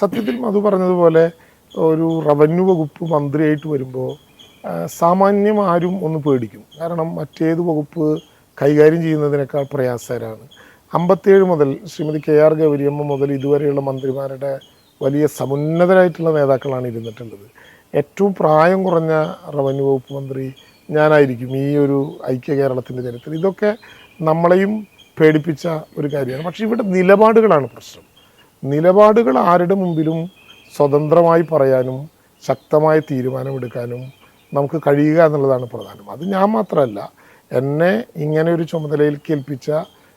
സത്യത്തിൽ മധു പറഞ്ഞതുപോലെ ഒരു റവന്യൂ വകുപ്പ് മന്ത്രിയായിട്ട് വരുമ്പോൾ സാമാന്യം ആരും ഒന്ന് പേടിക്കും. കാരണം മറ്റേത് വകുപ്പ് കൈകാര്യം ചെയ്യുന്നതിനേക്കാൾ പ്രയാസകരാണ്. അമ്പത്തിയേഴ് മുതൽ ശ്രീമതി കെ ആർ ഗൗരിയമ്മ മുതൽ ഇതുവരെയുള്ള മന്ത്രിമാരുടെ വലിയ സമുന്നതരായിട്ടുള്ള നേതാക്കളാണ് ഇരുന്നിട്ടുള്ളത്. ഏറ്റവും പ്രായം കുറഞ്ഞ റവന്യൂ വകുപ്പ് മന്ത്രി ഞാനായിരിക്കും ഈ ഒരു ഐക്യ കേരളത്തിന്റെ ചരിത്രം. ഇതൊക്കെ നമ്മളെയും പേടിപ്പിച്ച ഒരു കാര്യമാണ്. പക്ഷേ ഇവിടെ നിലപാടുകളാണ് പ്രശ്നം. നിലപാടുകൾ ആരുടെ മുമ്പിലും സ്വതന്ത്രമായി പറയാനും ശക്തമായ തീരുമാനമെടുക്കാനും നമുക്ക് കഴിയുക എന്നുള്ളതാണ് പ്രധാനം. അത് ഞാൻ മാത്രമല്ല എന്നെ ഇങ്ങനെ ഒരു ചുമതലയിൽ കേൾപ്പിച്ച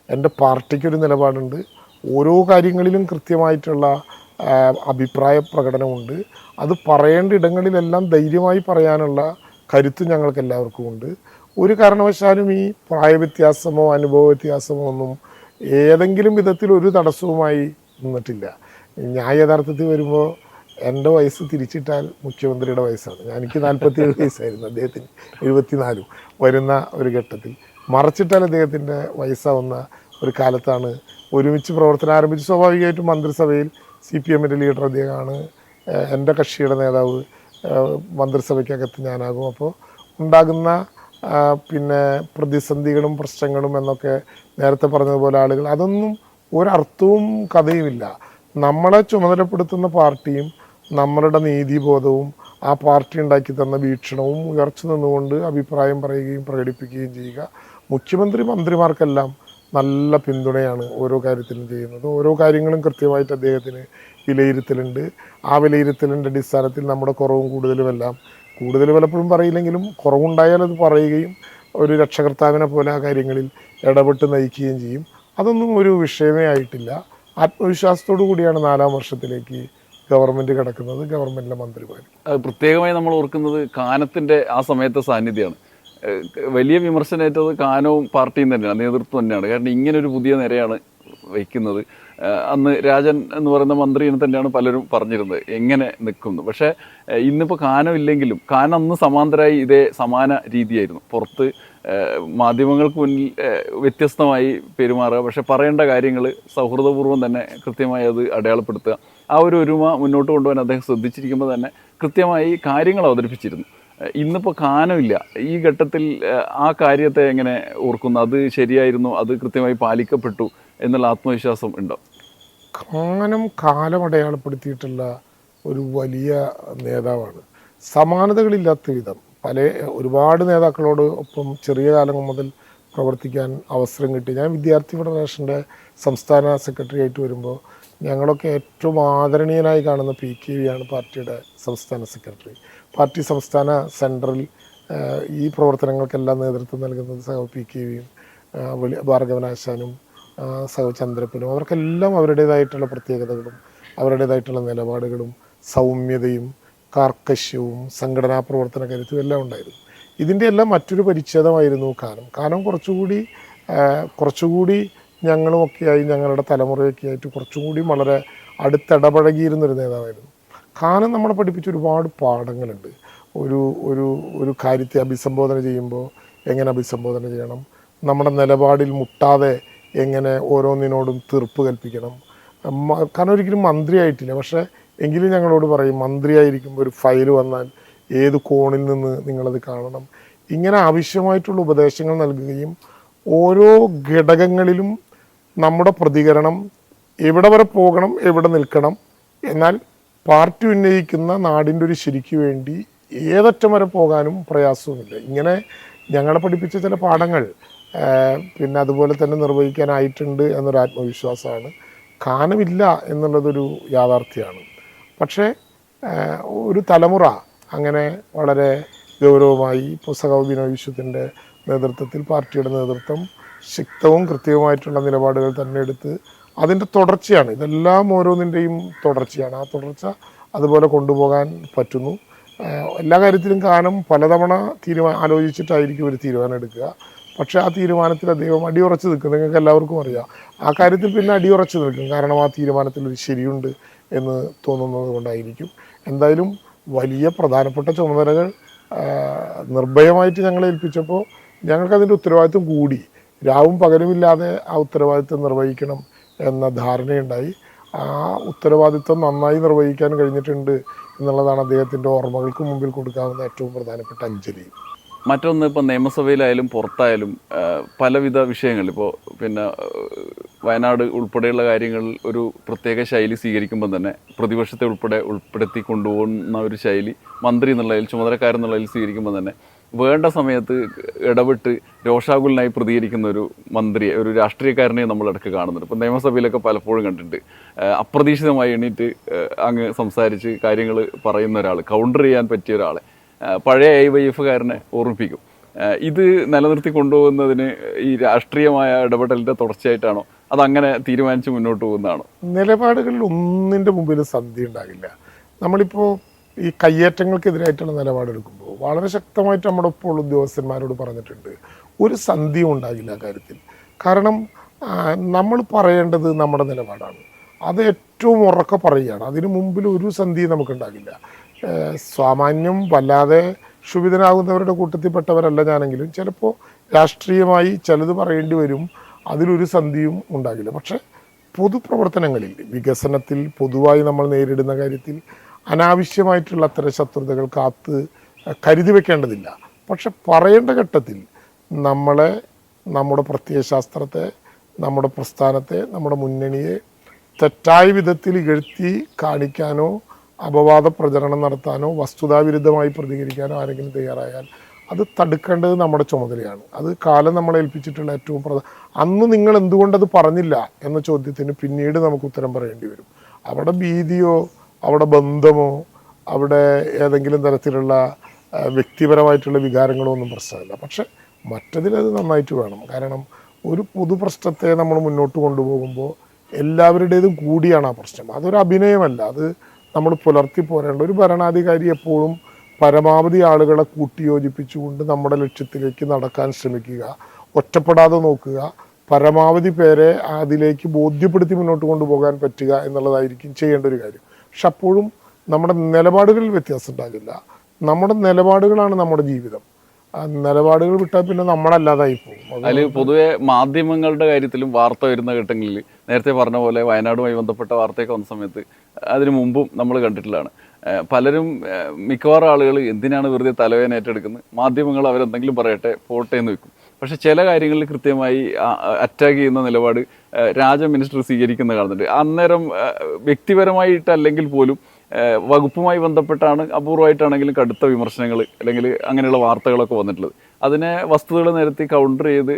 എന്റെ പാർട്ടിക്കൊരു നിലപാടുണ്ട്. ഓരോ കാര്യങ്ങളിലും കൃത്യമായിട്ടുള്ള അഭിപ്രായ പ്രകടനമുണ്ട്. അത് പറയേണ്ട ഇടങ്ങളിലെല്ലാം ധൈര്യമായി പറയാനുള്ള കരുത്ത് ഞങ്ങൾക്ക് എല്ലാവർക്കും ഉണ്ട്. ഒരു കാരണവശാലും ഈ പ്രായവ്യത്യാസമോ അനുഭവ വ്യത്യാസമോ ഒന്നും ഏതെങ്കിലും വിധത്തിൽ ഒരു തടസ്സവുമായി നിന്നിട്ടില്ല. ഞാൻ യഥാർത്ഥത്തിൽ വരുമ്പോൾ എന്റെ വയസ്സ് തിരിച്ചിട്ടാൽ മുഖ്യമന്ത്രിയുടെ വയസ്സാണ്. ഞാൻ എനിക്ക് നാൽപ്പത്തി ഏഴ് വയസ്സായിരുന്നു അദ്ദേഹത്തിന്. എഴുപത്തിനാലും വരുന്ന ഒരു ഘട്ടത്തിൽ. മറച്ചിട്ടാൽ അദ്ദേഹത്തിന്റെ വയസ്സാവുന്ന ഒരു കാലത്താണ് ഒരുമിച്ച് പ്രവർത്തനം ആരംഭിച്ച് സ്വാഭാവികമായിട്ടും മന്ത്രിസഭയിൽ സി പി എമ്മിന്റെ ലീഡർ അദ്ദേഹമാണ്. എന്റെ കക്ഷിയുടെ നേതാവ് മന്ത്രിസഭയ്ക്കകത്ത് ഞാനാകും. അപ്പോൾ ഉണ്ടാകുന്ന പിന്നെ പ്രതിസന്ധികളും പ്രശ്നങ്ങളും എന്നൊക്കെ നേരത്തെ പറഞ്ഞതുപോലെ ആളുകൾ അതൊന്നും ഒരർത്ഥവും കഥയുമില്ല. നമ്മളെ ചുമതലപ്പെടുത്തുന്ന പാർട്ടിയും നമ്മളുടെ നീതിബോധവും ആ പാർട്ടി ഉണ്ടാക്കി തന്ന വീക്ഷണവും ഉയർച്ചു നിന്നുകൊണ്ട് അഭിപ്രായം പറയുകയും പ്രകടിപ്പിക്കുകയും ചെയ്യുക. മുഖ്യമന്ത്രി മന്ത്രിമാർക്കെല്ലാം നല്ല പിന്തുണയാണ് ഓരോ കാര്യത്തിലും ചെയ്യുന്നത്. ഓരോ കാര്യങ്ങളും കൃത്യമായിട്ട് അദ്ദേഹത്തിന് വിലയിരുത്തലുണ്ട്. ആ വിലയിരുത്തലിന്റെ അടിസ്ഥാനത്തിൽ നമ്മുടെ കുറവും കൂടുതലും എല്ലാം കൂടുതൽ പലപ്പോഴും പറയില്ലെങ്കിലും കുറവുണ്ടായാൽ അത് പറയുകയും ഒരു രക്ഷകർത്താവിനെ പോലെ ആ കാര്യങ്ങളിൽ ഇടപെട്ട് നയിക്കുകയും ചെയ്യും. അതൊന്നും ഒരു വിഷയമേ ആയിട്ടില്ല. ആത്മവിശ്വാസത്തോടു കൂടിയാണ് നാലാം വർഷത്തിലേക്ക് ഗവൺമെന്റ് കിടക്കുന്നത് ഗവൺമെന്റിലെ മന്ത്രിമാർ പ്രത്യേകമായി നമ്മൾ ഓർക്കുന്നത് കാനത്തിന്റെ ആ സമയത്തെ സാന്നിധ്യമാണ് വലിയ വിമർശനമേറ്റത് കാനവും പാർട്ടിയും തന്നെയാണ് നേതൃത്വം തന്നെയാണ്. കാരണം ഇങ്ങനെ ഒരു പുതിയ നിരയാണ് വയ്ക്കുന്നത്. അന്ന് രാജൻ എന്ന് പറയുന്ന മന്ത്രിയെ തന്നെയാണ് പലരും പറഞ്ഞിരുന്നത്. എങ്ങനെ നിൽക്കുന്നു? പക്ഷേ ഇന്നിപ്പോൾ കാനം ഇല്ലെങ്കിലും കാനം അന്ന് സമാന്തരമായി ഇതേ സമാന രീതിയായിരുന്നു. പുറത്ത് മാധ്യമങ്ങൾക്ക് മുന്നിൽ വ്യത്യസ്തമായി പെരുമാറുക പക്ഷെ പറയേണ്ട കാര്യങ്ങൾ സൗഹൃദപൂർവം തന്നെ കൃത്യമായി അത് അടയാളപ്പെടുത്തുക. ആ ഒരു ഒരുമ മുന്നോട്ട് കൊണ്ടുപോകാൻ അദ്ദേഹം ശ്രദ്ധിച്ചിരിക്കുമ്പോൾ തന്നെ കൃത്യമായി കാര്യങ്ങൾ അവതരിപ്പിച്ചിരുന്നു. ഇന്നിപ്പോൾ കാനമില്ല ഈ ഘട്ടത്തിൽ ആ കാര്യത്തെ എങ്ങനെ ഓർക്കുന്നു? അത് ശരിയായിരുന്നു? അത് കൃത്യമായി പാലിക്കപ്പെട്ടു? എന്നുള്ള ആത്മവിശ്വാസം ഉണ്ടോ? കാനം കാലം അടയാളപ്പെടുത്തിയിട്ടുള്ള ഒരു വലിയ നേതാവാണ്. സമാനതകളില്ലാത്ത വിധം പല ഒരുപാട് നേതാക്കളോട് ഒപ്പം ചെറിയ കാലം മുതൽ പ്രവർത്തിക്കാൻ അവസരം കിട്ടി. ഞാൻ വിദ്യാർത്ഥി ഫെഡറേഷന്റെ സംസ്ഥാന സെക്രട്ടറി ആയിട്ട് വരുമ്പോൾ ഞങ്ങളൊക്കെ ഏറ്റവും ആദരണീയനായി കാണുന്ന പി കെ വി ആണ് പാർട്ടിയുടെ സംസ്ഥാന സെക്രട്ടറി. പാർട്ടി സംസ്ഥാന സെൻട്രൽ ഈ പ്രവർത്തനങ്ങൾക്കെല്ലാം നേതൃത്വം നൽകുന്നത് സഹ പി കെ വിയും ഭാർഗവനാശാനും ചന്ദ്രപ്പനും അവർക്കെല്ലാം അവരുടേതായിട്ടുള്ള പ്രത്യേകതകളും അവരുടേതായിട്ടുള്ള നിലപാടുകളും സൗമ്യതയും കാർക്കശ്യവും സംഘടനാ പ്രവർത്തന കരുത്തും എല്ലാം ഉണ്ടായിരുന്നു. ഇതിന്റെ എല്ലാം മറ്റൊരു പരിച്ഛേദമായിരുന്നു കാനം കാനം കുറച്ചുകൂടി കുറച്ചുകൂടി ഞങ്ങളുമൊക്കെയായി ഞങ്ങളുടെ തലമുറയൊക്കെ ആയിട്ട് കുറച്ചും കൂടി വളരെ അടുത്തിടപഴകിയിരുന്നൊരു നേതാവായിരുന്നു. കാനം നമ്മളെ പഠിപ്പിച്ച ഒരുപാട് പാഠങ്ങളുണ്ട്. ഒരു ഒരു ഒരു കാര്യത്തെ അഭിസംബോധന ചെയ്യുമ്പോൾ എങ്ങനെ അഭിസംബോധന ചെയ്യണം? നമ്മുടെ നിലപാടിൽ മുട്ടാതെ എങ്ങനെ ഓരോന്നിനോടും തീർപ്പ് കൽപ്പിക്കണം. കാരണം ഒരിക്കലും മന്ത്രിയായിട്ടില്ല. പക്ഷേ എങ്കിലും ഞങ്ങളോട് പറയും മന്ത്രിയായിരിക്കുമ്പോൾ ഒരു ഫയൽ വന്നാൽ ഏത് കോണിൽ നിന്ന് നിങ്ങളത് കാണണം? ഇങ്ങനെ ആവശ്യമായിട്ടുള്ള ഉപദേശങ്ങൾ നൽകുകയും ഓരോ ഘടകങ്ങളിലും നമ്മുടെ പ്രതികരണം എവിടെ വരെ പോകണം എവിടെ നിൽക്കണം എന്നാൽ പാർട്ടി ഉന്നയിക്കുന്ന നാടിന്റെ ഒരു ശരിക്ക് വേണ്ടി ഏതറ്റം വരെ പോകാനും പ്രയാസവുമില്ല. ഇങ്ങനെ ഞങ്ങളെ പഠിപ്പിച്ച ചില പാഠങ്ങൾ പിന്നെ അതുപോലെ തന്നെ നിർവഹിക്കാനായിട്ടുണ്ട് എന്നൊരു ആത്മവിശ്വാസമാണ്. കാനമില്ല എന്നുള്ളതൊരു യാഥാർത്ഥ്യമാണ്. പക്ഷേ ഒരു തലമുറ അങ്ങനെ വളരെ ഗൗരവമായി പുസ്തക വിനോവിശ്വത്തിന്റെ നേതൃത്വത്തിൽ പാർട്ടിയുടെ നേതൃത്വം ശക്തവും കൃത്യവുമായിട്ടുള്ള നിലപാടുകൾ തന്നെ എടുത്ത് അതിന്റെ തുടർച്ചയാണ്. ഇതെല്ലാം ഓരോന്നിന്റെയും തുടർച്ചയാണ്. ആ തുടർച്ച അതുപോലെ കൊണ്ടുപോകാൻ പറ്റുന്നു. എല്ലാ കാര്യത്തിലും കാനം പലതവണ തീരുമാനം ആലോചിച്ചിട്ടായിരിക്കും ഒരു തീരുമാനം എടുക്കുക. പക്ഷേ ആ തീരുമാനത്തിൽ അദ്ദേഹം അടിയുറച്ച് നിൽക്കും. നിങ്ങൾക്ക് എല്ലാവർക്കും അറിയാം. ആ കാര്യത്തിൽ പിന്നെ അടിയുറച്ച് നിൽക്കും. കാരണം ആ തീരുമാനത്തിൽ ഒരു ശരിയുണ്ട് എന്ന് തോന്നുന്നത് കൊണ്ടായിരിക്കും. എന്തായാലും വലിയ പ്രധാനപ്പെട്ട ചുമതലകൾ നിർഭയമായിട്ട് ഞങ്ങളെ ഏൽപ്പിച്ചപ്പോൾ ഞങ്ങൾക്കതിന്റെ ഉത്തരവാദിത്വം കൂടി. രാവും പകലുമില്ലാതെ ആ ഉത്തരവാദിത്വം നിർവഹിക്കണം എന്ന ധാരണയുണ്ടായി. ആ ഉത്തരവാദിത്വം നന്നായി നിർവഹിക്കാൻ കഴിഞ്ഞിട്ടുണ്ട് എന്നുള്ളതാണ് അദ്ദേഹത്തിന്റെ ഓർമ്മകൾക്ക് മുമ്പിൽ കൊടുക്കാവുന്ന ഏറ്റവും പ്രധാനപ്പെട്ട അഞ്ജലി. മറ്റൊന്ന് ഇപ്പോൾ നിയമസഭയിലായാലും പുറത്തായാലും പലവിധ വിഷയങ്ങൾ. ഇപ്പോൾ പിന്നെ വയനാട് ഉൾപ്പെടെയുള്ള കാര്യങ്ങളിൽ ഒരു പ്രത്യേക ശൈലി സ്വീകരിക്കുമ്പോൾ തന്നെ പ്രതിപക്ഷത്തെ ഉൾപ്പെടെ ഉൾപ്പെടുത്തി കൊണ്ടുപോകുന്ന ഒരു ശൈലി മന്ത്രി എന്നുള്ളതിൽ ചുമതലക്കാരെന്നുള്ളതിൽ സ്വീകരിക്കുമ്പോൾ തന്നെ വേണ്ട സമയത്ത് ഇടപെട്ട് രോഷാകുലനായി പ്രതികരിക്കുന്ന ഒരു മന്ത്രിയെ ഒരു രാഷ്ട്രീയക്കാരനെ നമ്മൾ ഇടയ്ക്ക് കാണുന്നുണ്ട്. ഇപ്പം നിയമസഭയിലൊക്കെ പലപ്പോഴും കണ്ടിട്ടുണ്ട്. അപ്രതീക്ഷിതമായി എണീറ്റ് അങ്ങ് സംസാരിച്ച് കാര്യങ്ങൾ പറയുന്ന ഒരാൾ കൗണ്ടർ ചെയ്യാൻ പറ്റിയ ഒരാളെ. പഴയ ഐ വൈ എഫുകാരനെ ഓർമ്മിപ്പിക്കും ഇത് നിലനിർത്തി കൊണ്ടുപോകുന്നതിന് ഈ രാഷ്ട്രീയമായ ഇടപെടലിന്റെ തുടർച്ചയായിട്ടാണോ? അതങ്ങനെ തീരുമാനിച്ച് മുന്നോട്ട് പോകുന്നതാണോ? നിലപാടുകളിൽ ഒന്നിന്റെ മുമ്പിൽ സന്ധി ഉണ്ടാകില്ല. നമ്മളിപ്പോൾ ഈ കയ്യേറ്റങ്ങൾക്കെതിരായിട്ടുള്ള നിലപാടെടുക്കുമ്പോൾ വളരെ ശക്തമായിട്ട് നമ്മുടെ ഇപ്പോൾ ഉദ്യോഗസ്ഥന്മാരോട് പറഞ്ഞിട്ടുണ്ട്. ഒരു സന്ധിയും ഉണ്ടാകില്ല കാര്യത്തിൽ. കാരണം നമ്മൾ പറയേണ്ടത് നമ്മുടെ നിലപാടാണ്. അത് ഏറ്റവും ഉറക്കെ പറയുകയാണ്. അതിനു മുമ്പിൽ ഒരു സന്ധിയും നമുക്കുണ്ടാകില്ല. സാമാന്യം വല്ലാതെ ക്ഷുഭിതനാകുന്നവരുടെ കൂട്ടത്തിൽപ്പെട്ടവരല്ല ഞാനെങ്കിലും. ചിലപ്പോൾ രാഷ്ട്രീയമായി ചിലത് പറയേണ്ടി വരും. അതിലൊരു സന്ധിയും ഉണ്ടാകില്ല. പക്ഷെ പൊതുപ്രവർത്തനങ്ങളിൽ വികസനത്തിൽ പൊതുവായി നമ്മൾ നേരിടുന്ന കാര്യത്തിൽ അനാവശ്യമായിട്ടുള്ള അത്തരം ശത്രുതകൾ കാത്ത് കരുതി വെക്കേണ്ടതില്ല. പക്ഷെ പറയേണ്ട ഘട്ടത്തിൽ നമ്മളെ നമ്മുടെ പ്രത്യയശാസ്ത്രത്തെ നമ്മുടെ പ്രസ്ഥാനത്തെ നമ്മുടെ മുന്നണിയെ തെറ്റായ വിധത്തിൽ ഇകഴ്ത്തി കാണിക്കാനോ അപവാദ പ്രചരണം നടത്താനോ വസ്തുതാവിരുദ്ധമായി പ്രതികരിക്കാനോ ആരെങ്കിലും തയ്യാറായാൽ അത് തടുക്കേണ്ടത് നമ്മുടെ ചുമതലയാണ്. അത് കാലം നമ്മളെ ഏൽപ്പിച്ചിട്ടുള്ള ഏറ്റവും പ്രധാന അന്ന് നിങ്ങൾ എന്തുകൊണ്ടത് പറഞ്ഞില്ല എന്ന ചോദ്യത്തിന് പിന്നീട് നമുക്ക് ഉത്തരം പറയേണ്ടി വരും. അവിടെ ഭീതിയോ അവിടെ ബന്ധമോ അവിടെ ഏതെങ്കിലും തരത്തിലുള്ള വ്യക്തിപരമായിട്ടുള്ള വികാരങ്ങളോ ഒന്നും പ്രശ്നമില്ല. പക്ഷെ മറ്റതിലത് നന്നായിട്ട് വേണം. കാരണം ഒരു പൊതുപ്രശ്നത്തെ നമ്മൾ മുന്നോട്ട് കൊണ്ടുപോകുമ്പോൾ എല്ലാവരുടേതും കൂടിയാണ് ആ പ്രശ്നം. അതൊരു അഭിനയമല്ല അത് നമ്മൾ പുലർത്തി പോരേണ്ട. ഒരു ഭരണാധികാരി എപ്പോഴും പരമാവധി ആളുകളെ കൂട്ടിയോജിപ്പിച്ചുകൊണ്ട് നമ്മുടെ ലക്ഷ്യത്തിലേക്ക് നടക്കാൻ ശ്രമിക്കുക. ഒറ്റപ്പെടാതെ നോക്കുക. പരമാവധി പേരെ അതിലേക്ക് ബോധ്യപ്പെടുത്തി മുന്നോട്ട് കൊണ്ടുപോകാൻ പറ്റുക എന്നുള്ളതായിരിക്കും ചെയ്യേണ്ട ഒരു കാര്യം. പക്ഷെ അപ്പോഴും നമ്മുടെ നിലപാടുകളിൽ വ്യത്യാസം ഉണ്ടാകില്ല. നമ്മുടെ നിലപാടുകളാണ് നമ്മുടെ ജീവിതം. നിലപാടുകൾ വിട്ടാൽ പിന്നെ നമ്മളല്ലാതായി പോകും. അത് അതിൽ പൊതുവെ മാധ്യമങ്ങളുടെ കാര്യത്തിലും വാർത്ത വരുന്ന ഘട്ടങ്ങളിൽ നേരത്തെ പറഞ്ഞ പോലെ വയനാടുമായി ബന്ധപ്പെട്ട വാർത്തയൊക്കെ വന്ന സമയത്ത് അതിനു മുമ്പും നമ്മൾ കണ്ടിട്ടുള്ളതാണ്. പലരും മിക്കവാറും ആളുകൾ എന്തിനാണ് വെറുതെ തലവേദന ഏറ്റെടുക്കുന്നത്? മാധ്യമങ്ങൾ അവരെന്തെങ്കിലും പറയട്ടെ പോട്ടെ എന്ന് വെക്കും. പക്ഷെ ചില കാര്യങ്ങളിൽ കൃത്യമായി അറ്റാക്ക് ചെയ്യുന്ന നിലപാട് രാജ മിനിസ്റ്റർ സ്വീകരിക്കുന്ന കാണുന്നുണ്ട് അന്നേരം വ്യക്തിപരമായിട്ടല്ലെങ്കിൽ പോലും വകുപ്പുമായി ബന്ധപ്പെട്ടാണ് അപൂർവമായിട്ടാണെങ്കിലും കടുത്ത വിമർശനങ്ങൾ അല്ലെങ്കിൽ അങ്ങനെയുള്ള വാർത്തകളൊക്കെ വന്നിട്ടുള്ളത്. അതിനെ വസ്തുതകൾ നിരത്തി കൗണ്ടർ ചെയ്ത്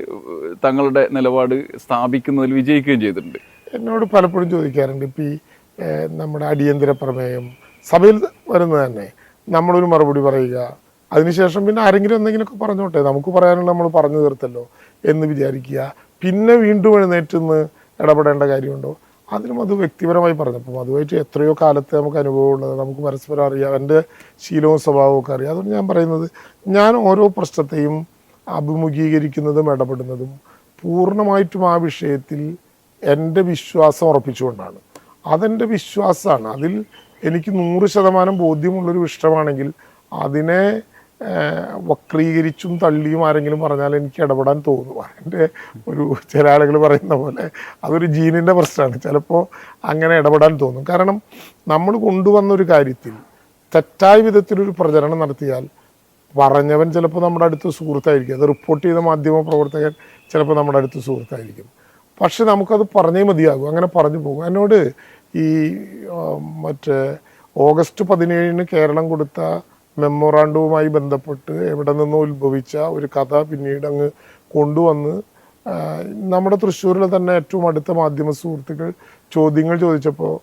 തങ്ങളുടെ നിലപാട് സ്ഥാപിക്കുന്നതിൽ വിജയിക്കുകയും ചെയ്തിട്ടുണ്ട്. എന്നോട് പലപ്പോഴും ചോദിക്കാറുണ്ട് ഇപ്പം ഈ നമ്മുടെ അടിയന്തര പ്രമേയം സഭയിൽ വരുന്നത് തന്നെ നമ്മളൊരു മറുപടി പറയുക അതിനുശേഷം പിന്നെ ആരെങ്കിലും എന്തെങ്കിലുമൊക്കെ പറഞ്ഞോട്ടെ നമുക്ക് പറയാനുള്ള നമ്മൾ പറഞ്ഞു തീർത്തല്ലോ എന്ന് വിചാരിക്കുക പിന്നെ വീണ്ടും എഴുന്നേറ്റ് നിന്ന് ഇടപെടേണ്ട കാര്യമുണ്ടോ? അതിനും അത് വ്യക്തിപരമായി പറഞ്ഞപ്പോൾ അതുമായിട്ട് എത്രയോ കാലത്തെ നമുക്ക് അനുഭവമുള്ളത് നമുക്ക് പരസ്പരം അറിയാം. എന്റെ ശീലവും സ്വഭാവവും ഒക്കെ അറിയാം. അതുകൊണ്ട് ഞാൻ പറയുന്നത് ഞാൻ ഓരോ പ്രശ്നത്തെയും അഭിമുഖീകരിക്കുന്നതും ഇടപെടുന്നതും പൂർണമായിട്ടും ആ വിഷയത്തിൽ എന്റെ വിശ്വാസം ഉറപ്പിച്ചുകൊണ്ടാണ്. അതെന്റെ വിശ്വാസമാണ്. അതിൽ എനിക്ക് നൂറ് ശതമാനം ബോധ്യമുള്ളൊരു വിഷയമാണെങ്കിൽ അതിനെ വക്രീകരിച്ചും തള്ളിയും ആരെങ്കിലും പറഞ്ഞാൽ എനിക്ക് ഇടപെടാൻ തോന്നും. എന്റെ ഒരു ചില ആളുകൾ പറയുന്ന പോലെ അതൊരു ജീനിന്റെ പ്രശ്നമാണ്. ചിലപ്പോൾ അങ്ങനെ ഇടപെടാൻ തോന്നും. കാരണം നമ്മൾ കൊണ്ടുവന്ന ഒരു കാര്യത്തിൽ തെറ്റായ വിധത്തിലൊരു പ്രചരണം നടത്തിയാൽ പറഞ്ഞവൻ ചിലപ്പോൾ നമ്മുടെ അടുത്ത് സുഹൃത്തായിരിക്കും. അത് റിപ്പോർട്ട് ചെയ്ത മാധ്യമ പ്രവർത്തകൻ ചിലപ്പോൾ നമ്മുടെ അടുത്ത് സുഹൃത്തായിരിക്കും. പക്ഷെ നമുക്കത് പറഞ്ഞേ മതിയാകും. അങ്ങനെ പറഞ്ഞു പോകും. എന്നോട് ഈ മറ്റേ ഓഗസ്റ്റ് പതിനേഴിന് കേരളം കൊടുത്ത മെമ്മോറാണ്ടവുമായി ബന്ധപ്പെട്ട് എവിടെ നിന്നോ ഉത്ഭവിച്ച ഒരു കഥ പിന്നീട് അങ്ങ് കൊണ്ടുവന്ന് നമ്മുടെ തൃശ്ശൂരിലെ തന്നെ ഏറ്റവും അടുത്ത മാധ്യമ സുഹൃത്തുക്കൾ ചോദ്യങ്ങൾ ചോദിച്ചപ്പോൾ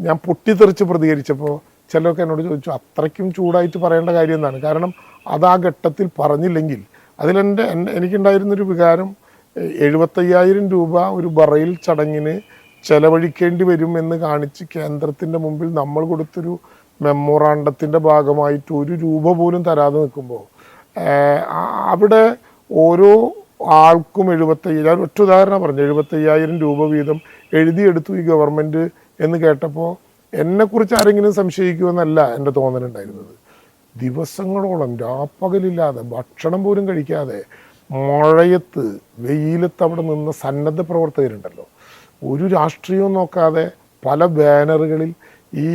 ഞാൻ പൊട്ടിത്തെറിച്ച് പ്രതികരിച്ചപ്പോൾ ചിലരൊക്കെ എന്നോട് ചോദിച്ചു അത്രയ്ക്കും ചൂടായിട്ട് പറയേണ്ട കാര്യം എന്താണ്? കാരണം അത് ആ ഘട്ടത്തിൽ പറഞ്ഞില്ലെങ്കിൽ അതിലെന്റെ എനിക്കുണ്ടായിരുന്നൊരു വികാരം എഴുപത്തയ്യായിരം രൂപ ഒരു ബറയിൽ ചടങ്ങിന് ചെലവഴിക്കേണ്ടി വരും എന്ന് കാണിച്ച് കേന്ദ്രത്തിന്റെ മുമ്പിൽ നമ്മൾ കൊടുത്തൊരു മെമ്മോറാണ്ടത്തിന്റെ ഭാഗമായിട്ട് ഒരു രൂപ പോലും തരാതെ നിൽക്കുമ്പോൾ അവിടെ ഓരോ ആൾക്കും എഴുപത്തയ്യായിരം ഒറ്റ ഉദാഹരണം പറഞ്ഞു എഴുപത്തയ്യായിരം രൂപ വീതം എഴുതിയെടുത്തു ഈ ഗവൺമെന്റ് എന്ന് കേട്ടപ്പോൾ എന്നെക്കുറിച്ച് ആരെങ്കിലും സംശയിക്കുമെന്നല്ല എന്റെ തോന്നലുണ്ടായിരുന്നത് ദിവസങ്ങളോളം രാപ്പകലില്ലാതെ ഭക്ഷണം പോലും കഴിക്കാതെ മഴയത്ത് വെയിലത്ത് അവിടെ നിന്ന് സന്നദ്ധ പ്രവർത്തകരുണ്ടല്ലോ. ഒരു രാഷ്ട്രീയവും നോക്കാതെ പല ബാനറുകളിൽ ഈ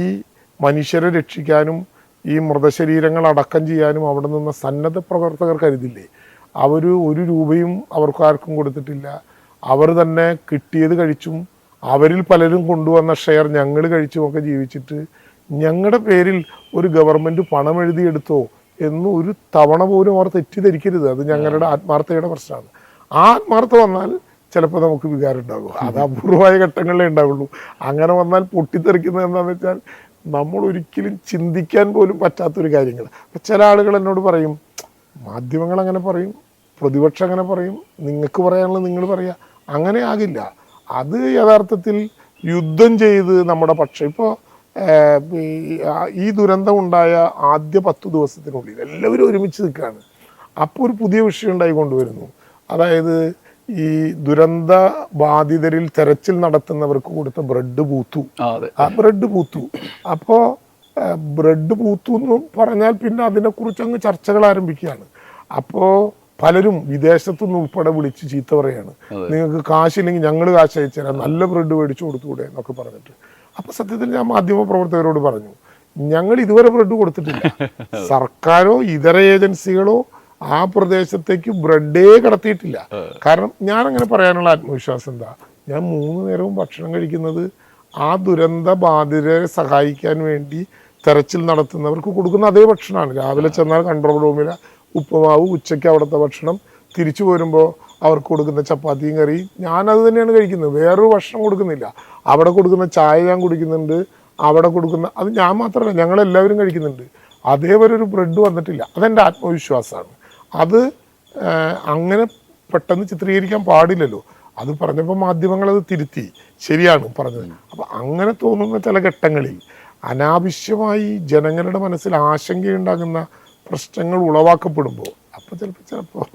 മനുഷ്യരെ രക്ഷിക്കാനും ഈ മൃതശരീരങ്ങൾ അടക്കം ചെയ്യാനും അവിടെ നിന്ന് സന്നദ്ധ പ്രവർത്തകർ കരുതില്ലേ? അവർ ഒരു രൂപയും അവർക്കാർക്കും കൊടുത്തിട്ടില്ല. അവർ തന്നെ കിട്ടിയത് കഴിച്ചും അവരിൽ പലരും കൊണ്ടുവന്ന ഷെയർ ഞങ്ങൾ കഴിച്ചുമൊക്കെ ജീവിച്ചിട്ട് ഞങ്ങളുടെ പേരിൽ ഒരു ഗവൺമെന്റ് പണം എഴുതിയെടുത്തോ എന്ന് ഒരു തവണ പോലും അവർ തെറ്റിദ്ധരിക്കരുത്. അത് ഞങ്ങളുടെ ആത്മാർത്ഥതയുടെ പ്രശ്നമാണ്. ആ ആത്മാർത്ഥ വന്നാൽ ചിലപ്പോൾ നമുക്ക് വികാരം ഉണ്ടാകും. അത് അപൂർവമായ ഘട്ടങ്ങളിലേ ഉണ്ടാവുള്ളൂ. അങ്ങനെ വന്നാൽ പൊട്ടിത്തെറിക്കുന്നത് എന്താണെന്ന് വെച്ചാൽ നമ്മൾ ഒരിക്കലും ചിന്തിക്കാൻ പോലും പറ്റാത്തൊരു കാര്യങ്ങൾ അപ്പം ചില ആളുകൾ എന്നോട് പറയും മാധ്യമങ്ങൾ അങ്ങനെ പറയും പ്രതിപക്ഷം അങ്ങനെ പറയും നിങ്ങൾക്ക് പറയാനുള്ളത് നിങ്ങൾ പറയുക അങ്ങനെ ആകില്ല. അത് യഥാർത്ഥത്തിൽ യുദ്ധം ചെയ്ത് നമ്മുടെ പക്ഷം. ഇപ്പോൾ ഈ ദുരന്തം ഉണ്ടായ ആദ്യ പത്ത് ദിവസത്തിനുള്ളിൽ എല്ലാവരും ഒരുമിച്ച് നിൽക്കുകയാണ്. അപ്പോൾ ഒരു പുതിയ വിഷയം ഉണ്ടായി കൊണ്ടുവരുന്നു. അതായത് ഈ ദുരന്ത ബാധിതരിൽ തെരച്ചിൽ നടത്തുന്നവർക്ക് കൊടുത്ത ബ്രെഡ് പൂത്തു. ആ ബ്രെഡ് പൂത്തു. അപ്പോ ബ്രെഡ് പൂത്തു എന്ന് പറഞ്ഞാൽ പിന്നെ അതിനെക്കുറിച്ച് അങ്ങ് ചർച്ചകൾ ആരംഭിക്കുകയാണ്. അപ്പോ പലരും വിദേശത്തു നിന്ന് ഉൾപ്പെടെ വിളിച്ച് ചീത്ത പറയാണ്. നിങ്ങൾക്ക് കാശില്ലെങ്കിൽ ഞങ്ങൾ കാശ് അയച്ചു തരാം നല്ല ബ്രെഡ് മേടിച്ചു കൊടുത്തുകൂടെ എന്നൊക്കെ പറഞ്ഞിട്ട്. അപ്പൊ സത്യത്തിൽ ഞാൻ മാധ്യമ പ്രവർത്തകരോട് പറഞ്ഞു ഞങ്ങൾ ഇതുവരെ ബ്രെഡ് കൊടുത്തിട്ടില്ല. സർക്കാരോ ഇതര ഏജൻസികളോ ആ പ്രദേശത്തേക്ക് ബ്രെഡേ കടത്തിയിട്ടില്ല. കാരണം ഞാൻ അങ്ങനെ പറയാനുള്ള ആത്മവിശ്വാസം എന്താ? ഞാൻ മൂന്ന് നേരവും ഭക്ഷണം കഴിക്കുന്നത് ആ ദുരന്ത ബാധിതരെ സഹായിക്കാൻ വേണ്ടി തെരച്ചിൽ നടത്തുന്നവർക്ക് കൊടുക്കുന്ന അതേ ഭക്ഷണമാണ്. രാവിലെ ചെന്നാൽ കൺട്രോൾ റൂമിൽ ഉപ്പുമാവ് ഉച്ചയ്ക്ക് അവിടുത്തെ ഭക്ഷണം തിരിച്ചു പോരുമ്പോൾ അവർക്ക് കൊടുക്കുന്ന ചപ്പാത്തിയും കറിയും. ഞാനത് തന്നെയാണ് കഴിക്കുന്നത്. വേറൊരു ഭക്ഷണം കൊടുക്കുന്നില്ല. അവിടെ കൊടുക്കുന്ന ചായ ഞാൻ കുടിക്കുന്നുണ്ട്. അവിടെ കൊടുക്കുന്ന അത് ഞാൻ മാത്രമല്ല ഞങ്ങളെല്ലാവരും കഴിക്കുന്നുണ്ട്. അതേപോലെ ഒരു ബ്രെഡ് വന്നിട്ടില്ല. അതെന്റെ ആത്മവിശ്വാസമാണ്. അത് അങ്ങനെ പെട്ടെന്ന് ചിത്രീകരിക്കാൻ പാടില്ലല്ലോ. അത് പറഞ്ഞപ്പോൾ മാധ്യമങ്ങൾ അത് തിരുത്തി. ശരിയാണ് പറഞ്ഞത്. അപ്പം അങ്ങനെ തോന്നുന്ന ചില ഘട്ടങ്ങളിൽ അനാവശ്യമായി ജനങ്ങളുടെ മനസ്സിൽ ആശങ്കയുണ്ടാകുന്ന പ്രശ്നങ്ങൾ ഉളവാക്കപ്പെടുമ്പോൾ അപ്പോൾ ചിലപ്പോൾ ചിലപ്പോൾ